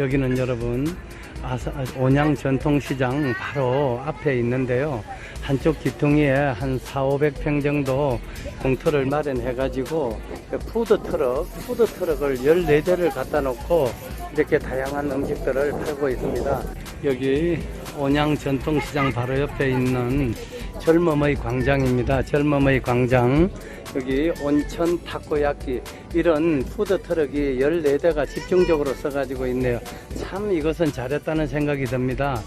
여기는 여러분 아사, 온양 전통시장 바로 앞에 있는데요. 한쪽 기퉁이에 한 4, 500평 정도 공터를 마련해 가지고 그 푸드트럭, 푸드트럭을 14대를 갖다 놓고 이렇게 다양한 음식들을 팔고 있습니다. 여기 온양 전통시장 바로 옆에 있는 젊음의 광장입니다. 젊음의 광장. 여기 온천 타코야끼 이런 푸드트럭이 14대가 집중적으로 써가지고 있네요. 참 이것은 잘했다는 생각이 듭니다.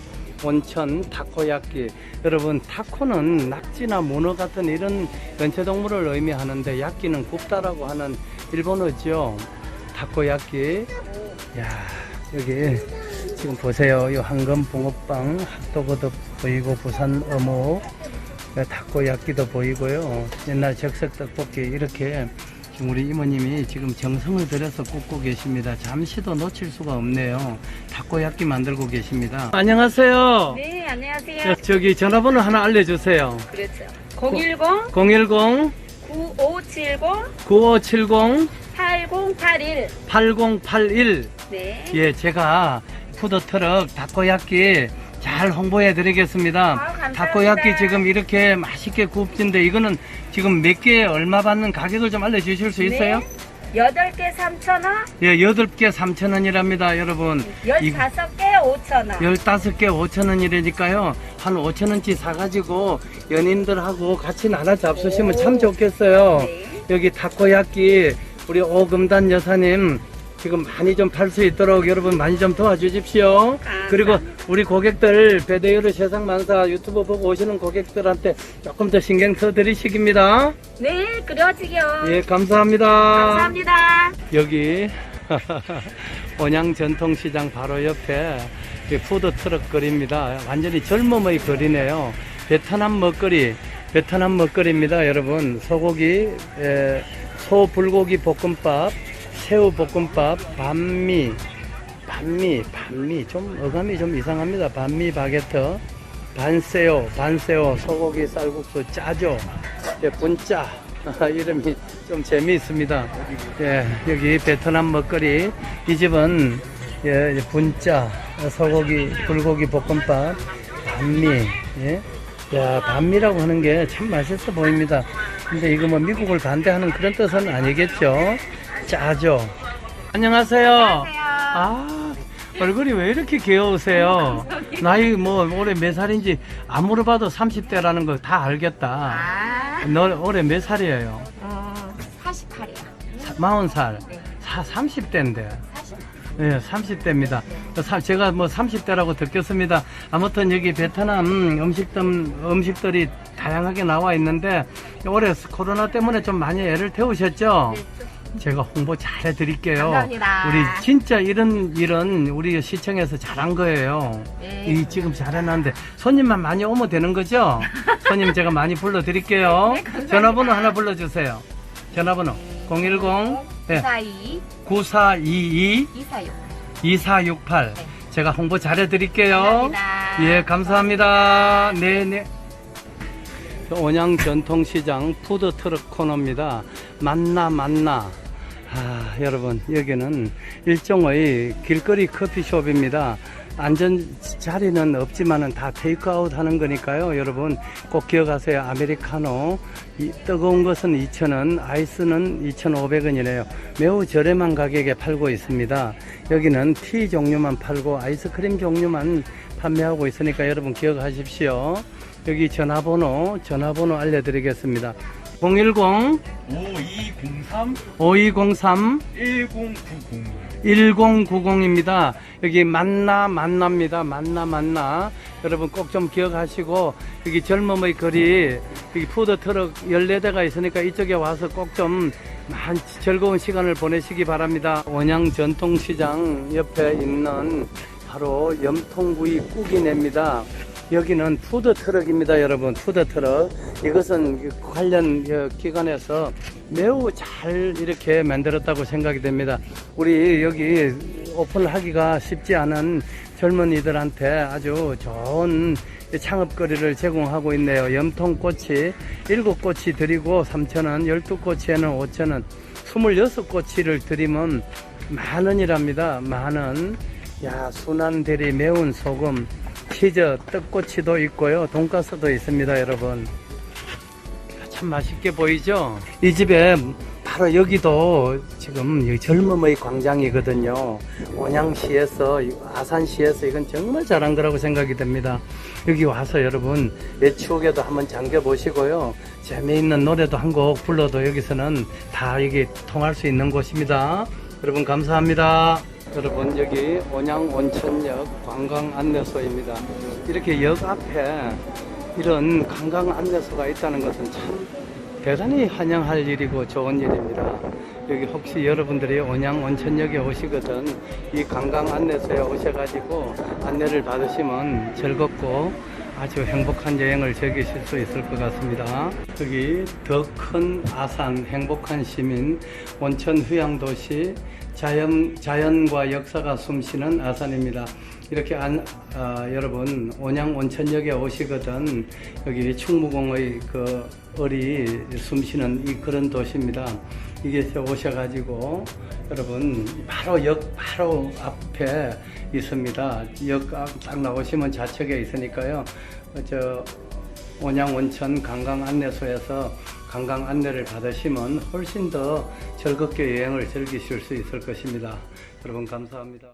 온천 타코야끼 여러분 타코는 낙지나 문어 같은 이런 연체동물을 의미하는데 야끼는 굽다라고 하는 일본어죠. 타코야끼 야 여기 지금 보세요. 이 황금 붕어빵 핫도그도 보이고 부산 어묵 타코야끼도 보이고요. 옛날 적색 떡볶이 이렇게 지금 우리 이모님이 지금 정성을 들여서 굽고 계십니다. 잠시도 놓칠 수가 없네요. 타코야끼 만들고 계십니다. 안녕하세요. 네, 안녕하세요. 저, 저기 전화번호 하나 알려주세요. 그렇죠. 010 010 9570 9570 8081. 8081 네. 예, 제가 푸드 트럭 타코야끼 잘 홍보해 드리겠습니다. 감사합니다. 타코야끼 지금 이렇게 맛있게 굽진데 이거는 지금 몇 개에 얼마 받는 가격을 좀 알려 주실 수 있어요? 네. 8개 3,000원, 예, 8개 3,000원이랍니다, 여러분. 이 15개 5,000원. 15개 5,000원이라니까요. 한 5,000원치 사가지고 연인들하고 같이 나눠 잡수시면 참 좋겠어요. 네. 여기 타코야끼 우리 오금단 여사님 지금 많이 좀 팔 수 있도록 여러분 많이 좀 도와주십시오. 아, 그리고 우리 고객들 배대유를 세상 만사 유튜브 보고 오시는 고객들한테 조금 더 신경 써 드리시기입니다. 네, 그러지요. 예, 감사합니다. 감사합니다. 여기 온양 전통시장 바로 옆에 이 푸드 트럭 거리입니다. 완전히 젊음의 거리네요. 베트남 먹거리, 베트남 먹거리입니다. 여러분 소고기, 에, 소 불고기 볶음밥, 새우 볶음밥, 반미, 반미, 반미 좀 어감이 좀 이상합니다. 반미 바게트, 반새우, 반새우, 소고기 쌀국수 짜죠. 예, 분짜 이름이 좀 재미있습니다. 예, 여기 베트남 먹거리 이 집은 예, 분짜 소고기 불고기 볶음밥 반미 예. 야 반미라고 하는 게 참 맛있어 보입니다. 근데 이거 뭐 미국을 반대하는 그런 뜻은 아니겠죠? 짜죠. 안녕하세요. 아 얼굴이 왜 이렇게 귀여우세요? 나이 뭐 올해 몇 살인지 안 물어봐도 30대라는 거다 알겠다. 아, 너 올해 몇 살이에요? 어, 48이요. 40살. 네. 30대인데. 40. 네, 30대입니다. 제가 뭐 30대라고 듣겠습니다. 아무튼 여기 베트남 음식들, 음식들이 다양하게 나와 있는데 올해 코로나 때문에 좀 많이 애를 태우셨죠? 네, 제가 홍보 잘 해드릴게요. 감사합니다. 우리 진짜 이런 일은 우리 시청에서 잘한 거예요. 네. 이 지금 잘해놨는데 손님만 많이 오면 되는 거죠? 손님 제가 많이 불러드릴게요. 네, 감사합니다. 전화번호 하나 불러주세요. 전화번호 010 네, 242 9422 246. 2468 제가 홍보 잘 해드릴게요. 감사합니다. 예, 감사합니다. 네네. 온양 전통시장 푸드트럭 코너입니다. 만나 만나. 아, 여러분 여기는 일종의 길거리 커피숍입니다. 안전 자리는 없지만은 다 테이크아웃 하는 거니까요. 여러분 꼭 기억하세요. 아메리카노 이 뜨거운 것은 2,000원, 아이스는 2,500원이네요. 매우 저렴한 가격에 팔고 있습니다. 여기는 티 종류만 팔고 아이스크림 종류만 판매하고 있으니까 여러분 기억하십시오. 여기 전화번호 전화번호 알려드리겠습니다. 010 5203 5203 1090 1090입니다. 여기 만나 만납니다. 만나 만나. 여러분 꼭 좀 기억하시고 여기 젊음의 거리 여기 푸드 트럭 14대가 있으니까 이쪽에 와서 꼭좀 즐거운 시간을 보내시기 바랍니다. 원양 전통시장 옆에 있는 바로 염통구이 꾸기내입니다. 여기는 푸드 트럭입니다, 여러분. 푸드 트럭. 이것은 관련 어, 기관에서 매우 잘 이렇게 만들었다고 생각이 됩니다. 우리 여기 오픈하기가 쉽지 않은 젊은이들한테 아주 좋은 창업거리를 제공하고 있네요. 염통꼬치 7꼬치 드리고 3,000원, 12꼬치에는 5,000원, 26꼬치를 드리면 만 원이랍니다. 만 원. 야, 순한 대리 매운 소금, 치즈, 떡꼬치도 있고요. 돈가스도 있습니다, 여러분. 참 맛있게 보이죠? 이 집에 바로 여기도 지금 이 젊음의 광장이거든요. 온양시에서, 이 아산시에서 이건 정말 잘한 거라고 생각이 됩니다. 여기 와서 여러분 옛 추억에도 한번 잠겨 보시고요. 재미있는 노래도 한 곡 불러도 여기서는 다 이게 통할 수 있는 곳입니다. 여러분 감사합니다. 여러분 여기 온양 온천역 관광 안내소입니다. 이렇게 역 앞에 이런 관광 안내소가 있다는 것은 참 대단히 환영할 일이고 좋은 일입니다. 여기 혹시 여러분들이 온양 온천역에 오시거든 이 관광 안내소에 오셔가지고 안내를 받으시면 즐겁고 아주 행복한 여행을 즐기실 수 있을 것 같습니다. 여기 더 큰 아산 행복한 시민 온천 휴양 도시 자연 자연과 역사가 숨쉬는 아산입니다. 이렇게 안, 아, 여러분 온양 온천역에 오시거든 여기 충무공의 그 을이 숨쉬는 이 그런 도시입니다. 이게 오셔가지고 여러분 바로 역 바로 앞에 있습니다. 역딱 나오시면 좌측에 있으니까요. 어, 저 온양 온천 관광 안내소에서 관광 안내를 받으시면 훨씬 더 즐겁게 여행을 즐기실 수 있을 것입니다. 여러분 감사합니다.